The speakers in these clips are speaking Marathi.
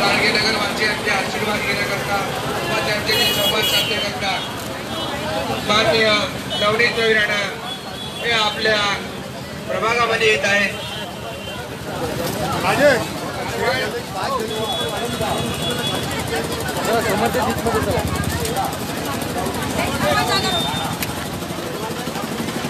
गाडगेनगर यांचे आशीर्वाद घेण्याकरता व त्यांच्याशी संवाद साधण्याकरता माननीय नवनीत रवी राणा हे आपल्या प्रभागामध्ये येत आहेत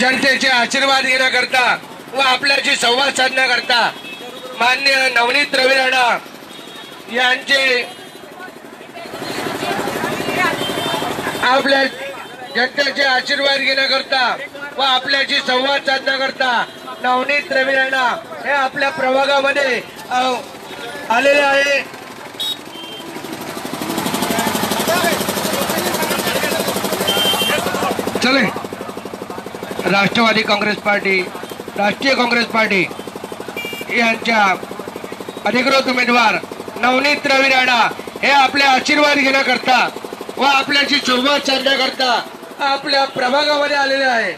जनतेचे आशीर्वाद घेण्याकरता व आपल्याशी संवाद साधण्याकरता मान्य नवनीत रवी राणा यांचे आपल्या जनतेचे आशीर्वाद घेण्याकरता व आपल्याशी संवाद साधण्याकरता नवनीत रवी राणा हे आपल्या प्रभागामध्ये आलेले आहे. चले. राष्ट्रवादी काँग्रेस पार्टी राष्ट्रीय काँग्रेस पार्टी यांच्या अधिकृत उमेदवार नवनीत रवी राणा हे आपले आशीर्वाद घेण्याकरता व आपल्याशी संवाद करता आपल्या प्रभागामध्ये आलेले आहे.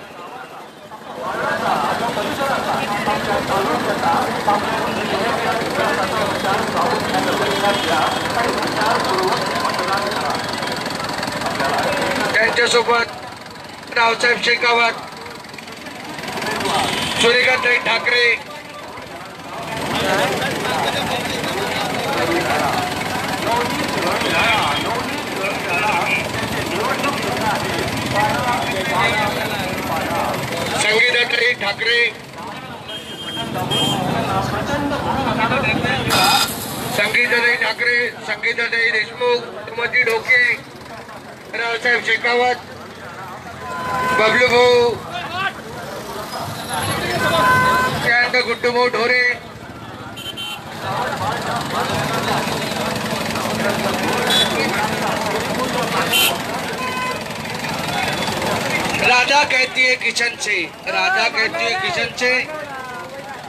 त्यांच्यासोबत रावसाहेब शेखावत सूर्यकांत ठाकरे संगीताताई ठाकरे. संगीताताई ठाकरे संगीताताई देशमुख सुमती ढोके रावसाहेब शेखावत बबलू भाऊ त्यानंतर गुड्डूभाऊ ढोरे राधा कहती है किशन से। राधा कहती है किशन से।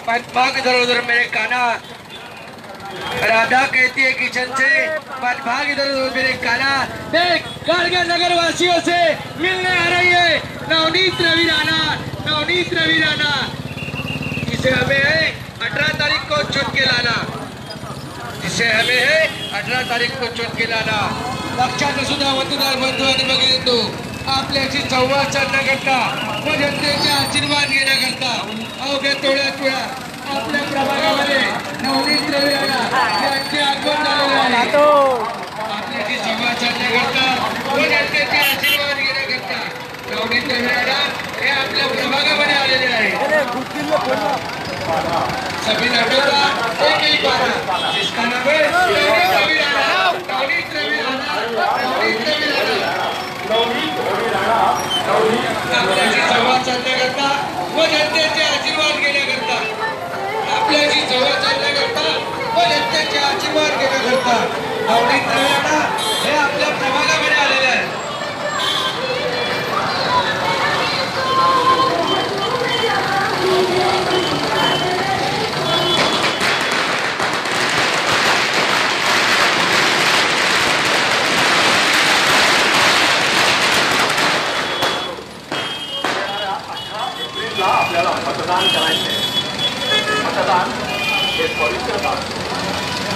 पद्भाग इधर उधर मेरे काना। राधा कहती है किशन से। पद्भाग इधर उधर मेरे काना। देख, गाड़िया नगर वासियों से मिलने आ रही है। नवनीत रवि राणा, नवनीत रवि राणा। इसे हमें है अठारह तारीख को चुन के लाना। इसे हमें है अठरा तारीख को चुन के लाना। लक्षात सुद्धा मतदार बंधू आणि भगिनींनो आपल्याशी संवाद साधण्याकरता व जनतेचे आशीर्वाद घेण्याकरता अवघ्या थोड्याच वेळा आपल्या प्रभागामध्ये नवनीत रवी यांचे आगमन झालेले आहे. आपल्याशी संवाद साधण्याकरता व जनतेचे आशीर्वाद घेण्याकरता नवनीत रवी हे आपल्या प्रभागामध्ये आलेले आहे एक ही पारा जिसका नाम है नवनीत रवि राणा नवनीत रवि राणा नवनीत रवि राणा आपल्याशी संवाद साधण्याकरता व जनतेचे आशीर्वाद घेण्याकरता आपल्याशी संवाद साधण्याकरता व जनतेचे आशीर्वाद घेण्याकरता आवडीत रवि हे आपल्या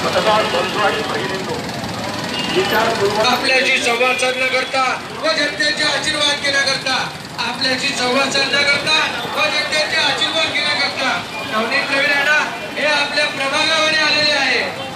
मतदान बंधू आणि बहिणींनो आपल्याशी संवाद साधण्याकरता व जनतेचे आशीर्वाद घेण्याकरता आपल्याशी संवाद साधण्याकरता व जनतेचे आशीर्वाद घेण्याकरता नवनीत रवी राणा हे आपल्या प्रभागामध्ये आलेले आहे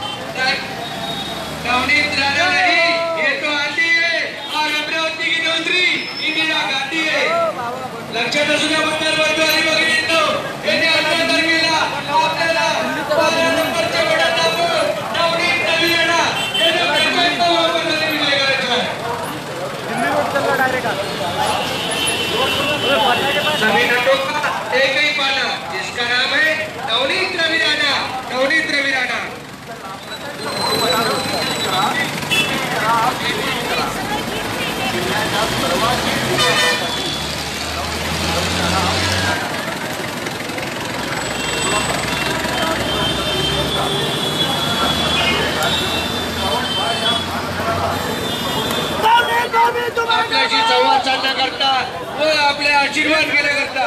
आपल्याशी संवाद साधण्याकरता व आपले आशीर्वाद घेण्याकरता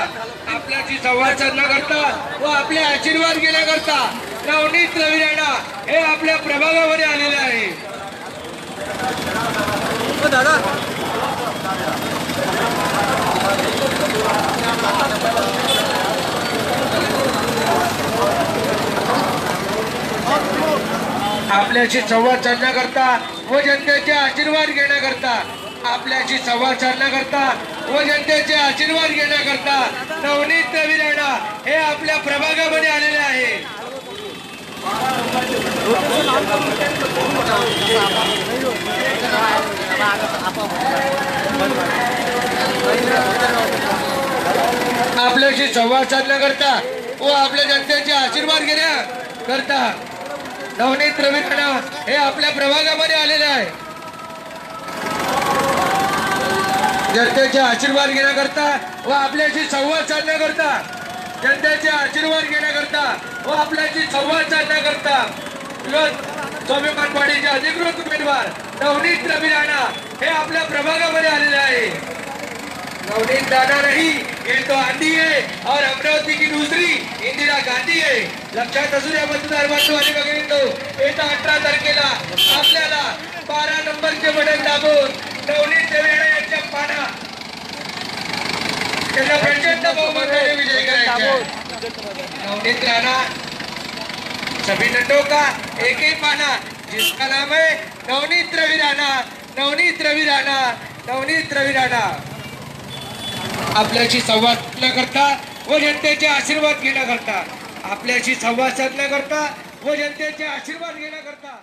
आपल्याशी संवाद साधण्याकरता व आपले आशीर्वाद घेण्याकरता नवनीत रवी राणा हे आपल्या प्रभागामध्ये आलेले आहे. दादा आपल्याशी संवाद साधण्याकरता व जनतेचे आशीर्वाद घेण्याकरता आपल्याशी संवाद साधण्याकरता व जनतेचे आशीर्वाद घेण्याकरता नवनीत रवी राणा हे आपल्या प्रभागामध्ये आलेले आहे आपल्याशी संवाद साधण्याकरता व आपल्या जनतेचे आशीर्वाद घेण्याकरता नवनीत रवी राणा हे आपल्या प्रभागामध्ये आलेले आहे. जनतेचे आशीर्वाद घेण्याकरता व आपल्याशी संवाद साधण्याकरता जनतेचे आशीर्वाद घेण्याकरता व आपल्याशी संवाद साधण्याकरता विरोध स्वाभिमानवाडीचे अधिकृत उमेदवार नवनीत रवी राणा हे आपल्या प्रभागामध्ये आलेले आहे. नवनीत दादा नहीं ये तो आंधी है और अमरावती की दूसरी इंदिरा गांधी है। लक्षात असू द्या मतदार बांधवाने बघितो येत्या अठरा तारखेला आपल्याला बारा नंबरचे बटन दाबून नवनीत देवेडा यांच्या पाना त्यांना प्रचंड बहुमताने विजय करायचा नवनीत राणा सभी नटों का एक ही पाना जिसका नाम है नवनीत रवि राणा नवनीत रवि राणा नवनीत रवि राणा। आपल्याशी संवाद करता व जनतेचे आशीर्वाद घेण्याकरता. आपल्याशी संवाद साधण्याकरता व जनतेचे आशीर्वाद घेण्याकरता.